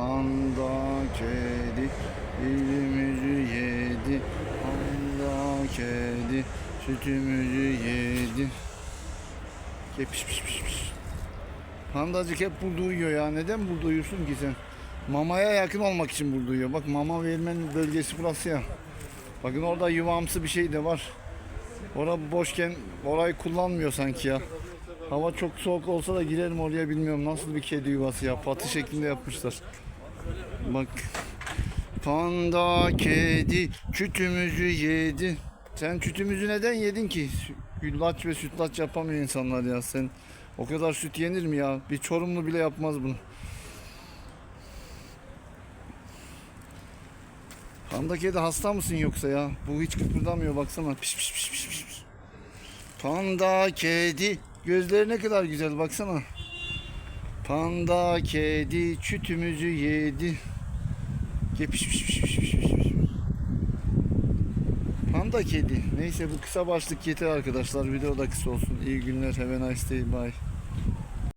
Panda kedi Sütümüzü yedi Panda kedi Sütümüzü yedi Ke piş piş piş piş. Hep burada uyuyor ya. Neden burada uyuyorsun ki sen? Mamaya yakın olmak için burada uyuyor. Bak mama vermenin bölgesi burası ya. Bakın orada yuvamsı bir şey de var. Ora boşken orayı kullanmıyor sanki ya. Hava çok soğuk olsa da girerim oraya bilmiyorum nasıl bir kedi yuvası ya. Patı şeklinde yapmışlar. Bak. Panda kedi çütümüzü yedi. Sen çütümüzü neden yedin ki? Güllaç ve sütlaç yapamıyor insanlar ya. Sen o kadar süt yenir mi ya? Bir çorumlu bile yapmaz bunu. Panda kedi hasta mısın yoksa ya? Bu hiç kıpırdamıyor baksana. Piş piş piş piş. piş. Panda kedi. Gözleri ne kadar güzel baksana. Panda kedi çütümüzü yedi. Ge piş piş piş piş piş piş. Panda kedi. Neyse bu kısa başlık yeter arkadaşlar. Video da kısa olsun. İyi günler. Have a nice day. Bye.